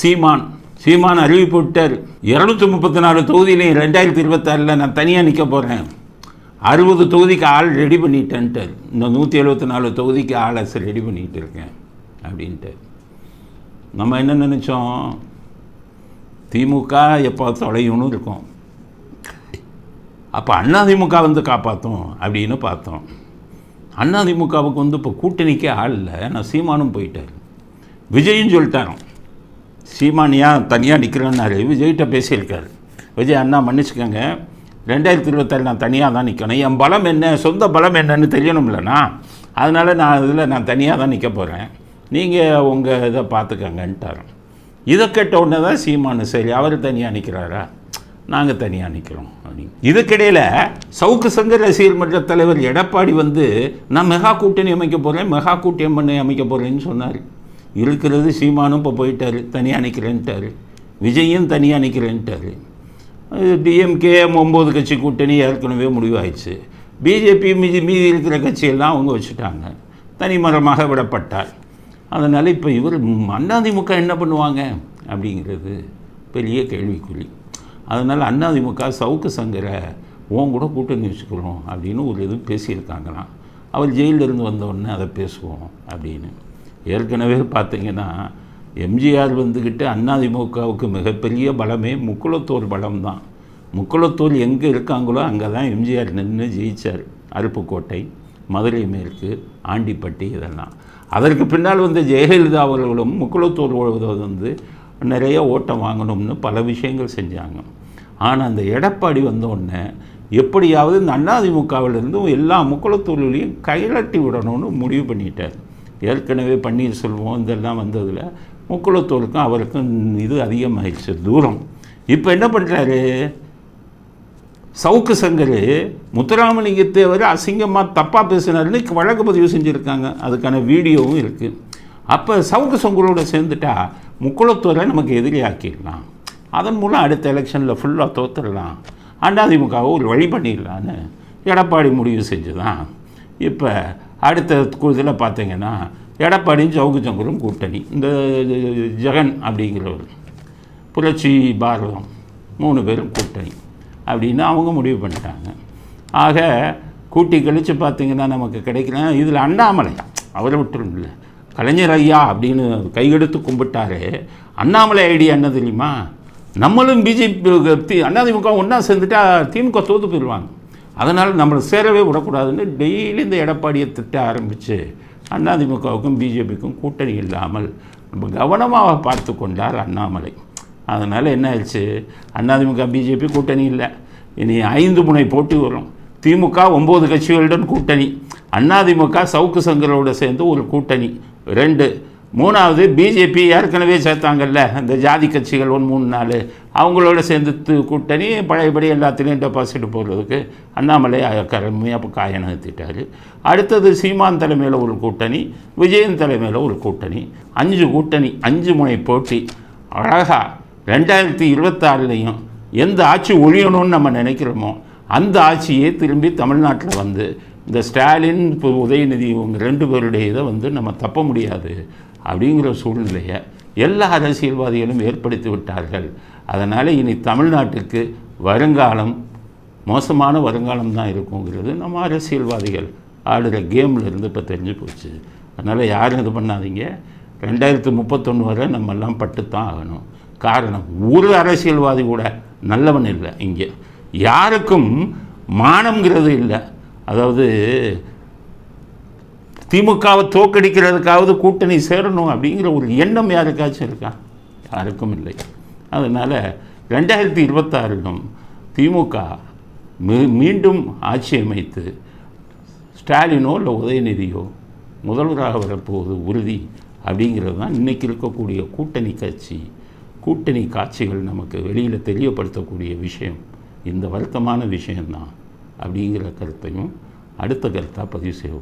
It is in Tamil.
சீமான். சீமான் அறிவிப்பு விட்டார். இரநூத்தி முப்பத்தி நாலு தொகுதியிலையும் ரெண்டாயிரத்தி இருபத்தாறில் நான் தனியாக நிற்க போகிறேன் அறுபது தொகுதிக்கு ஆள் ரெடி பண்ணிட்டேன்ட்டார். இந்த நூற்றி எழுபத்தி நாலு தொகுதிக்கு ஆளை ரெடி பண்ணிகிட்டு இருக்கேன் அப்படின்ட்டு நம்ம என்ன நினச்சோம்? திமுக எப்போ தொலையும்னு இருக்கும். அப்போ அதிமுக வந்து காப்பாற்றும் அப்படின்னு பார்த்தோம். அதிமுகவுக்கு வந்து இப்போ கூட்டணிக்கே ஆள் இல்லை. நான் சீமானும் போயிட்டார். விஜயும் சொல்லிட்டாராம். சீமானியா தனியாக நிற்கிறேன்னாரு விஜய்கிட்ட பேசியிருக்காரு. விஜய் அண்ணா மன்னிச்சுக்கோங்க. ரெண்டாயிரத்தி இருபத்தாறு நான் தனியாக தான் நிற்கணும் என் பலம் என்ன? சொந்த பலம் என்னன்னு தெரியணும்லண்ணா அதனால் நான் இதில் நான் தனியாக தான் நிற்க போகிறேன் நீங்கள் உங்கள் இதை பார்த்துக்கங்கன்ட்டாராம் இதை கேட்ட உடனே தான் சீமானு சரி அவர் தனியாக நிற்கிறாரா நாங்கள் தனியாக நிற்கிறோம் அப்படின்னு. இதுக்கிடையில் சவுக்கு சங்க ரசிகர் மன்ற தலைவர் எடப்பாடி வந்து நான் மெகா கூட்டணி அமைக்க போகிறேன் மெகா கூட்டணி அமைக்க போகிறேன்னு சொன்னார். இருக்கிறது சீமானும் இப்போ போயிட்டார் தனியாக நிற்கிறேன்ட்டார் விஜயும் தனியாக நிற்கிறேன்ட்டார் டிஎம்கே ஒம்பது கட்சி கூட்டணி ஏற்கனவே முடிவாயிடுச்சு. பிஜேபி மீதி மீதி இருக்கிற கட்சியெல்லாம் அவங்க வச்சுட்டாங்க. தனிமரமாக விடப்பட்டார். அதனால் இப்போ இவர் அதிமுக என்ன பண்ணுவாங்க அப்படிங்கிறது பெரிய கேள்விக்குறி. அதனால் அதிமுக சவுக்கு சங்கரை உன் கூட கூட்டணி வச்சுக்கிறோம் அப்படின்னு ஒரு இது பேசியிருக்காங்களாம். அவர் ஜெயிலிருந்து வந்தவுடனே அதை பேசுவோம் அப்படின்னு. ஏற்கனவே பார்த்தீங்கன்னா எம்ஜிஆர் வந்துக்கிட்டு அதிமுகவுக்கு மிகப்பெரிய பலமே முக்குளத்தூர் பலம் தான் முக்குளத்தூர் எங்கே இருக்காங்களோ அங்கே தான் எம்ஜிஆர் நின்று ஜெயித்தார் அருப்புக்கோட்டை மதுரை மேற்கு ஆண்டிப்பட்டி இதெல்லாம். அதற்கு பின்னால் வந்து ஜெயலலிதா அவர்களும் முக்குளத்தூர் வந்து நிறைய ஓட்டம் வாங்கணும்னு பல விஷயங்கள் செஞ்சாங்க. ஆனால் அந்த எடப்பாடி வந்தோடனே எப்படியாவது இந்த அண்ணாதிமுகவிலிருந்து எல்லா முக்குளத்தூர்லையும் கைலட்டி விடணும்னு முடிவு பண்ணிட்டார். ஏற்கனவே பன்னீர்செல்வம் இதெல்லாம் வந்ததில் முக்குளத்தூருக்கும் அவருக்கும் இது அதிகமாகிடுச்சு தூரம். இப்போ என்ன பண்ணுறாரு சவுக்கு சங்கர் முத்துராமலிங்கத்தை வரை அசிங்கமாக தப்பாக பேசினாருன்னு வழக்கு பதிவு செஞ்சுருக்காங்க. அதுக்கான வீடியோவும் இருக்குது அப்போ சவுக்கு சங்கரோட சேர்ந்துட்டா முக்குளத்தூரை நமக்கு எதிரியாக்கிடலாம். அதன் மூலம் அடுத்த எலெக்ஷனில் ஃபுல்லாக தோத்துடலாம். அதிமுகவை ஒரு வழி பண்ணிடலான்னு எடப்பாடி முடிவு செஞ்சு தான் இப்போ அடுத்த இதில் பார்த்தீங்கன்னா எடப்பாடியும் சவுக்கு சங்கரும் கூட்டணி. இந்த ஜெகன் அப்படிங்கிறவர் புரட்சி பாரதம் மூணு பேரும் கூட்டணி அப்படின்னு அவங்க முடிவு பண்ணிட்டாங்க. ஆக கூட்டி கழித்து பார்த்தீங்கன்னா நமக்கு கிடைக்கிற இதில் அண்ணாமலை அவரை விட்டுருமில்ல கலைஞர் ஐயா அப்படின்னு கையெடுத்து கும்பிட்டாரு. அண்ணாமலை ஐடியா என்ன தெரியுமா? நம்மளும் பிஜேபி அதிமுக ஒன்றா சேர்ந்துட்டா திமுக தோத்து போயிடுவாங்க. அதனால் நம்மளை சேரவே விடக்கூடாதுன்னு டெய்லி இந்த எடப்பாடியை திட்ட ஆரம்பித்து அதிமுகவுக்கும் பிஜேபிக்கும் கூட்டணி இல்லாமல் நம்ம கவனமாக பார்த்து கொண்டார் அண்ணாமலை. அதனால் என்ன ஆயிடுச்சு? அதிமுக பிஜேபி கூட்டணி இல்லை. இனி ஐந்து முனை போட்டி வரும். திமுக ஒம்பது கட்சிகளுடன் கூட்டணி. அதிமுக சவுக்கு சங்கரோடு சேர்ந்து ஒரு கூட்டணி. ரெண்டு. மூணாவது பிஜேபி ஏற்கனவே சேர்த்தாங்கல்ல அந்த ஜாதி கட்சிகள் ஒன்று மூணு நாலு. அவங்களோட சேர்ந்து கூட்டணி பழையபடி எல்லாத்துலேயும் டெபாசிட் போடுறதுக்கு அண்ணாமலை கருமையாக காய நகர்த்திட்டார் அடுத்தது சீமான் தலைமையில் ஒரு கூட்டணி விஜயன் தலைமையில் ஒரு கூட்டணி. அஞ்சு கூட்டணி அஞ்சு முனை போட்டி. அழகாக ரெண்டாயிரத்தி இருபத்தாறுலையும் எந்த ஆட்சி ஒழியணும்னு நம்ம நினைக்கிறோமோ அந்த ஆட்சியே திரும்பி தமிழ்நாட்டில் வந்து இந்த ஸ்டாலின் இப்போ உதயநிதி இவங்க ரெண்டு பேருடைய இதை வந்து நம்ம தப்ப முடியாது அப்படிங்கிற சூழ்நிலையை எல்லா அரசியல்வாதிகளும் ஏற்படுத்தி விட்டார்கள். அதனால் இனி தமிழ்நாட்டுக்கு வருங்காலம் மோசமான வருங்காலம் தான் இருக்குங்கிறது நம்ம அரசியல்வாதிகள் ஆடுற கேமில் இருந்து இப்போ தெரிஞ்சு போச்சு. அதனால் யாரும் இது பண்ணாதீங்க. ரெண்டாயிரத்து முப்பத்தொன்று வரை நம்மெல்லாம் பட்டு பட்டுத்தான் ஆகணும். காரணம் ஒரு அரசியல்வாதி கூட நல்லவன் இல்லை இங்கே. யாருக்கும் மானம்ங்கிறது இல்லை. அதாவது திமுகவை தோக்கடிக்கிறதுக்காவது கூட்டணி சேரணும் அப்படிங்கிற ஒரு எண்ணம் யாருக்காச்சும் இருக்கா? யாருக்கும் இல்லை. அதனால் ரெண்டாயிரத்தி இருபத்தாறிலும் திமுக மீ மீண்டும் ஆட்சி அமைத்து ஸ்டாலினோ இல்லை உதயநிதியோ முதல்வராக வரப்போவது உறுதி அப்படிங்கிறது தான் இன்றைக்கி இருக்கக்கூடிய கூட்டணி கட்சி கூட்டணி காட்சிகள் நமக்கு வெளியில் தெரியப்படுத்தக்கூடிய விஷயம். இந்த வருத்தமான விஷயம்தான் அப்படிங்கிற கருத்தையும் அடுத்த கருத்தாக பதிவு செய்வோம்.